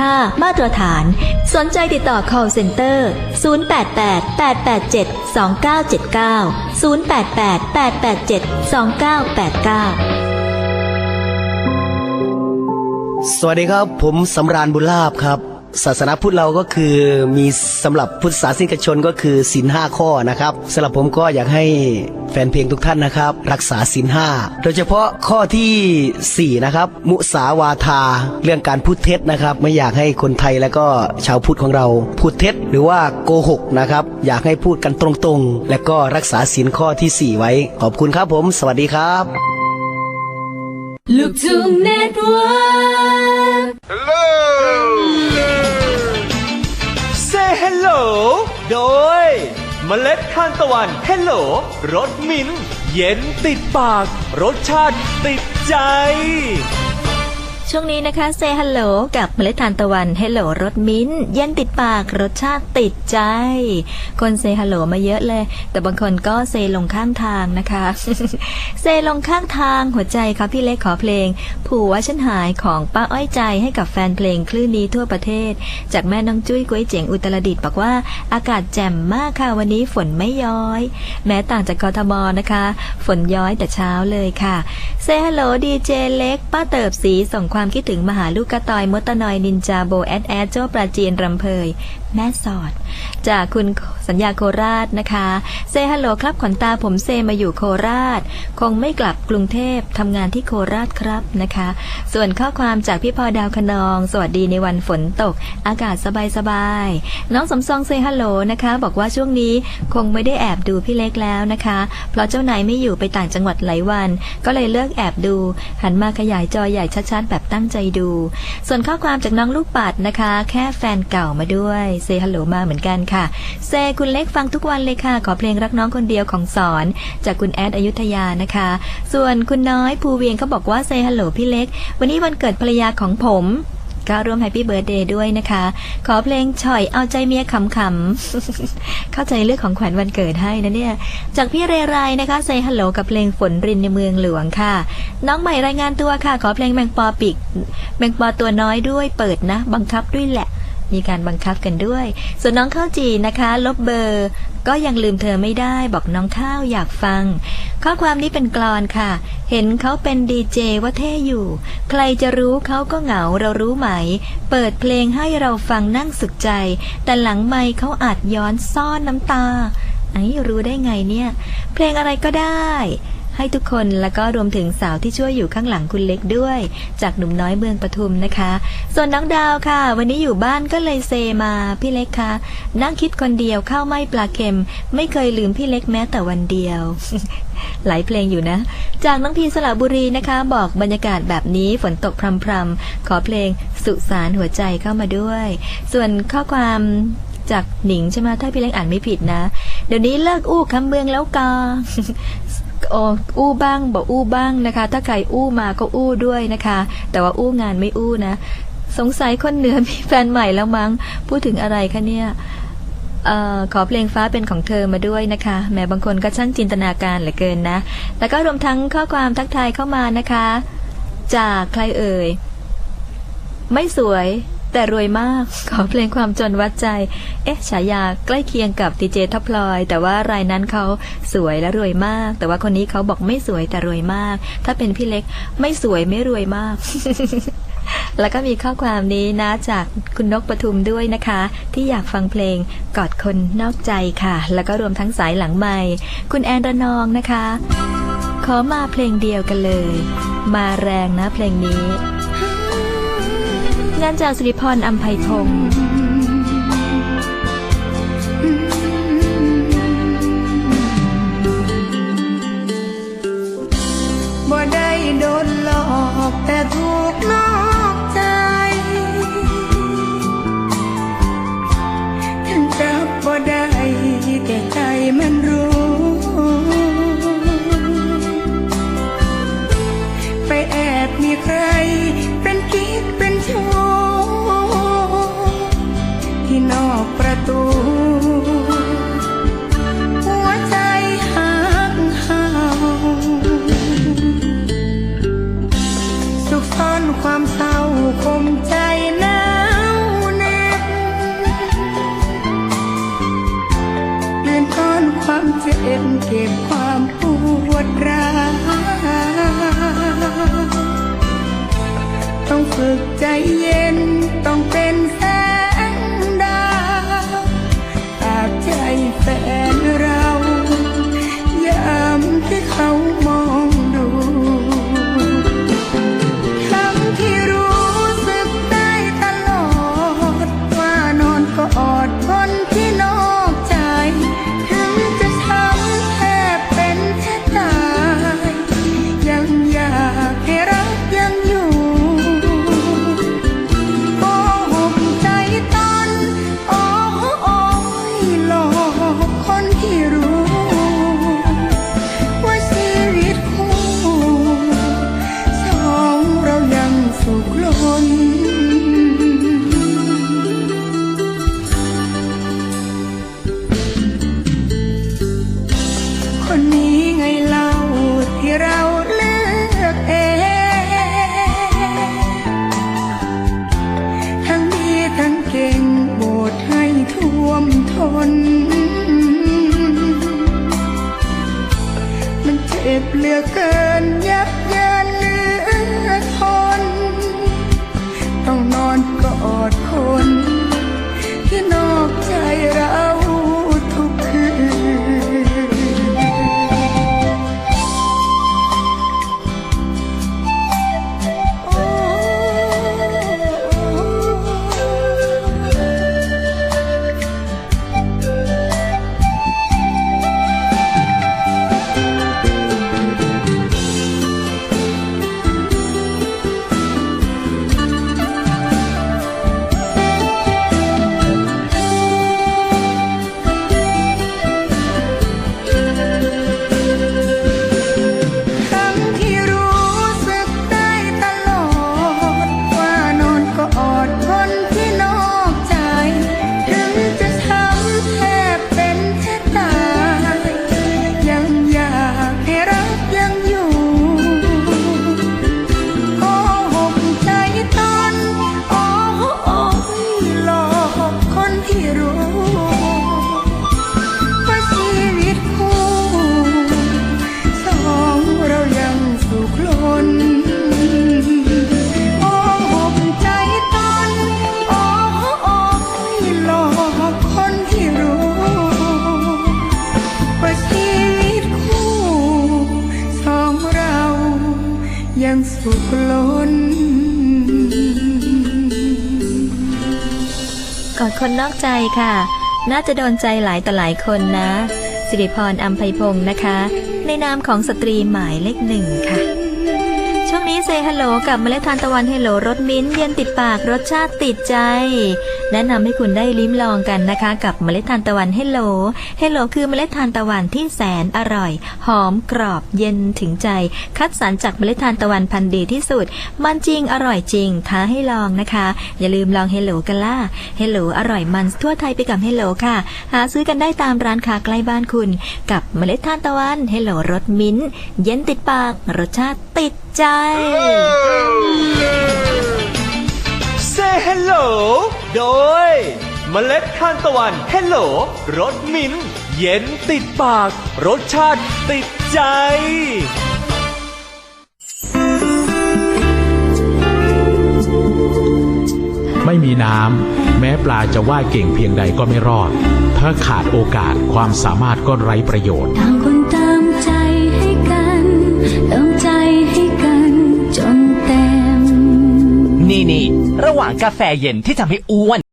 ค่ามาตรฐาน สนใจติดต่อ call center 088 887 2979 088 887 2989 สวัสดีครับ ผมสำราญบุญลาบครับ ศาสนาพุทธเราก็คือมีสำหรับพุทธศาสนิกชนก็คือศีลห้าข้อนะครับสำหรับผมก็อยากให้แฟนเพลงทุกท่านนะครับ รักษาศีลห้าโดยเฉพาะข้อที่สี่นะครับมุสาวาทา เรื่องการพูดเท็จนะครับ ไม่อยากให้คนไทยแล้วก็ชาวพุทธของเราพูดเท็จหรือว่าโกหกนะครับ อยากให้พูดกันตรงๆ และก็รักษาศีลข้อที่สี่ไว้ ขอบคุณครับผม สวัสดีครับลูกทุ่งเน็ตเวิร์ก โดย เมล็ดทานตะวันเฮลโหลรสมิ้น เย็นติดปาก รสชาติติดใจ ช่วงนี้นะคะเซฮัลโหลกับเมล็ดทานตะวันเฮลโหลรสมิ้นท์เย็นติดปากรสชาติติดใจ คนเซฮัลโหลมาเยอะเลย แต่บางคนก็เซลงข้างทางนะคะ เซลงข้างทางหัวใจค่ะพี่เล็กขอเพลง ผัวฉันหายของป้าอ้อยใจให้กับแฟนเพลงคลื่นนี้ทั่วประเทศ จากแม่น้องจุ้ยกุ้ยเจ๋งอุตรดิตถ์บอกว่าอากาศแจ่มมากค่ะวันนี้ฝนไม่ย้อย แม้ต่างจากกทมนะคะ ฝนย้อยแต่เช้าเลยค่ะเซฮัลโหลดีเจเล็กป้าเติบสีส่งความความคิดถึงมหาลูกกระตอยมดตนอยนินจาโบแอดแอดโจ้ปราจีนรำเพยแม่สอด จากคุณสัญญาโคราชนะคะเซฮัลโหลครับขวัญตาผมเซมาอยู่โคราช คงไม่กลับกรุงเทพทำงานที่โคราชครับนะคะ ส่วนข้อความจากพี่พอดาวคนอง สวัสดีในวันฝนตก อากาศสบายๆน้องสมซองเซฮัลโหลนะคะ บอกว่าช่วงนี้คงไม่ได้แอบดูพี่เล็กแล้วนะคะ เพราะเจ้านายไม่อยู่ไปต่างจังหวัดหลายวัน ก็เลยเลิกแอบดู หันมาขยายจอใหญ่ชัดๆแบบตั้งใจดู ส่วนข้อความจากน้องลูกปัดนะคะ แค่แฟนเก่ามาด้วยเซฮัลโหลมาเหมือนกันค่ะ เซคุณเล็กฟังทุกวันเลยค่ะ ขอเพลงรักน้องคนเดียวของสอน จากคุณแอดอยุธยานะคะ ส่วนคุณน้อยภูเวียงเขาบอกว่าเซฮัลโหลพี่เล็ก วันนี้วันเกิดภรรยาของผมก็ร่วมแฮปปี้เบิร์ดเดย์ด้วยนะคะ ขอเพลงฉ่อยเอาใจเมียขำๆ เข้าใจเลือกของขวัญวันเกิดให้นะเนี่ย จากพี่เรไรนะคะเซฮัลโหลกับเพลงฝนรินในเมืองหลวงค่ะ น้องใหม่รายงานตัวค่ะ ขอเพลงแมงปอปีก แมงปอตัวน้อยด้วยเปิดนะ บังคับด้วยแหละ มีการบังคับกันด้วย ส่วนน้องข้าวจีนะคะ ลบเบอร์ ก็ยังลืมเธอไม่ได้ บอกน้องข้าวอยากฟัง ข้อความนี้เป็นกลอนค่ะ เห็นเขาเป็นดีเจว่าเท่อยู่ ใครจะรู้เขาก็เหงาเรารู้ไหม เปิดเพลงให้เราฟังนั่งสุขใจ แต่หลังไม่เขาอาจย้อนซ่อนน้ำตาไอ้รู้ได้ไงเนี่ย เพลงอะไรก็ได้ ให้ทุกคนแล้วก็รวมถึงสาวที่ช่วยอยู่ข้างหลังคุณเล็กด้วย จากหนุ่มน้อยเมืองปทุมนะคะ ส่วนน้องดาวค่ะ วันนี้อยู่บ้านก็เลยเซมาพี่เล็กคะนั่งคิดคนเดียวข้าวไม้ปลาเค็ม ไม่เคยลืมพี่เล็กแม้แต่วันเดียว หลายเพลงอยู่นะ จากน้องพีสระบุรีนะคะ บอกบรรยากาศแบบนี้ฝนตกพรำๆขอเพลงสุสานหัวใจเข้ามาด้วย ส่วนข้อความจากหนิงใช่ไหมถ้าพี่เล็กอ่านไม่ผิดนะ เดี๋ยวนี้เลิกอู้คำเมืองแล้วกา อู้บ้างบอกอู้บ้างนะคะ ถ้าใครอู้มาก็อู้ด้วยนะคะ แต่ว่าอู้งานไม่อู้นะ สงสัยคนเหนือมีแฟนใหม่แล้วมั้ง พูดถึงอะไรคะเนี่ยออขอเพลงฟ้าเป็นของเธอมาด้วยนะคะแหม้บางคนก็ช่างจินตนาการเหลือเกินนะ แล้วก็รวมทั้งข้อความทักทายเข้ามานะคะ จากใครเอ่ย ไม่สวย แต่รวยมากขอเพลงความจนวัดใจ เอ๊ะฉายาใกล้เคียงกับดีเจท็อปพลอย แต่ว่ารายนั้นเขาสวยและรวยมาก แต่ว่าคนนี้เขาบอกไม่สวยแต่รวยมาก ถ้าเป็นพี่เล็กไม่สวยไม่รวยมาก แล้วก็มีข้อความนี้นะจากคุณนกปทุมด้วยนะคะ ที่อยากฟังเพลงกอดคนนอกใจค่ะ แล้วก็รวมทั้งสายหลังใหม่ คุณแอนระนองนะคะ ขอมาเพลงเดียวกันเลย มาแรงนะเพลงนี้ งานจากสิริพรอัมไพพงศ์ ความเศร้าคมใจหนาวแนบเลือนก้อนความเจ็บเก็บความปวดร้าวต้องฝึกใจเย็นต้องเป็นแส มันเจ็บเหลือเกินยับยันเหลือทน ต้องนอนกอดคน ที่นอกใจเรา ค กอดคนนอกใจค่ะ น่าจะโดนใจหลายต่อหลายคนนะ สิริพรอัมไพพงศ์นะคะ ในนามของสตรีหมายเลขหนึ่งค่ะ ช่วงนี้เซฮัลโหลกับเมล็ดทานตะวันเฮลโหลรสมิ้นท์เย็นติดปากรสชาติติดใจ แนะนำให้คุณได้ลิ้มลองกันนะคะ กับเมล็ดทานตะวันเฮลโหลเฮลโหลคือเมล็ดทานตะวันที่แสนอร่อย หอมกรอบเย็นถึงใจ คัดสรรจากเมล็ดทานตะวันพันธุ์ดีที่สุด มันจริงอร่อยจริงท้าให้ลองนะคะ อย่าลืมลองเฮลโหลกันล่ะเฮลโหลอร่อยมันทั่วไทยไปกับเฮลโหลค่ะ หาซื้อกันได้ตามร้านค้าใกล้บ้านคุณ กับเมล็ดทานตะวันเฮลโหลรสมิ้นท์เย็นติดปากรสชาติติดใจ โดย เมล็ดทานตะวัน Hello รสมิ้นท์เย็นติดปาก รสชาติติดใจไม่มีน้ำแม้ปลาจะว่ายเก่งเพียงใดก็ไม่รอด ถ้าขาดโอกาสความสามารถก็ไร้ประโยชน์ต่างคนตามใจให้กันเติมใจให้กันจนเต็ม นี่นี่ ระหว่างกาแฟเย็นที่ทำให้อ้วน